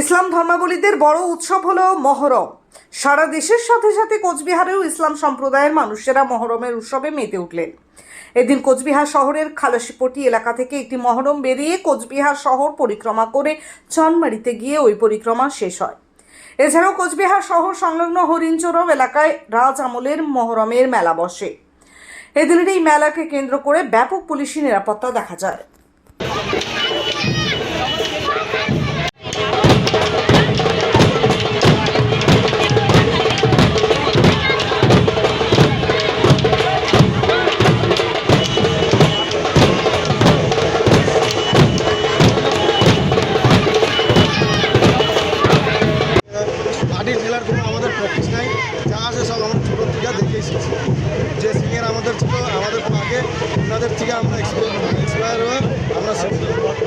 ইসলাম ধর্মাবলীদের বড় উৎসব হলো মহরম। সারা দেশের সাথে সাথে কোচবিহারেও ইসলাম সম্প্রদায়ের মানুষেরা মহরমের উৎসবে মেতে উঠলেন। এদিন কোচবিহার শহরের খালাসিপটি এলাকা থেকে একটি মহরম বেরিয়ে কোচবিহার শহর পরিক্রমা করে চনমারিতে গিয়ে ওই পরিক্রমা শেষ হয়। এছাড়াও কোচবিহার শহর সংলগ্ন হরিণচরম এলাকায় রাজ আমলের মহরমের মেলা বসে। এদিনের এই মেলাকে কেন্দ্র করে ব্যাপক পুলিশি নিরাপত্তা দেখা যায়।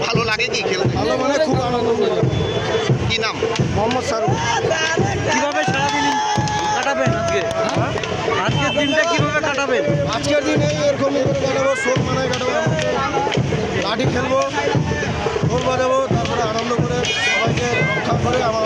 ভালো লাগে কি খেলতে? ভালো মানে খুব আনন্দ করি। কি নাম? মোহাম্মদ শাহরুখ। কীভাবে সারাদিন কাটাবেন আজকে? আজকের দিনটা কীভাবে কাটাবেন? আজকের দিন এই এরকমই কাটাবো শোক মানায় কাটাবো লাঠি খেলব ঢোল বাজাবো তারপরে আনন্দ করে সবাইকে রক্ষা করে আমার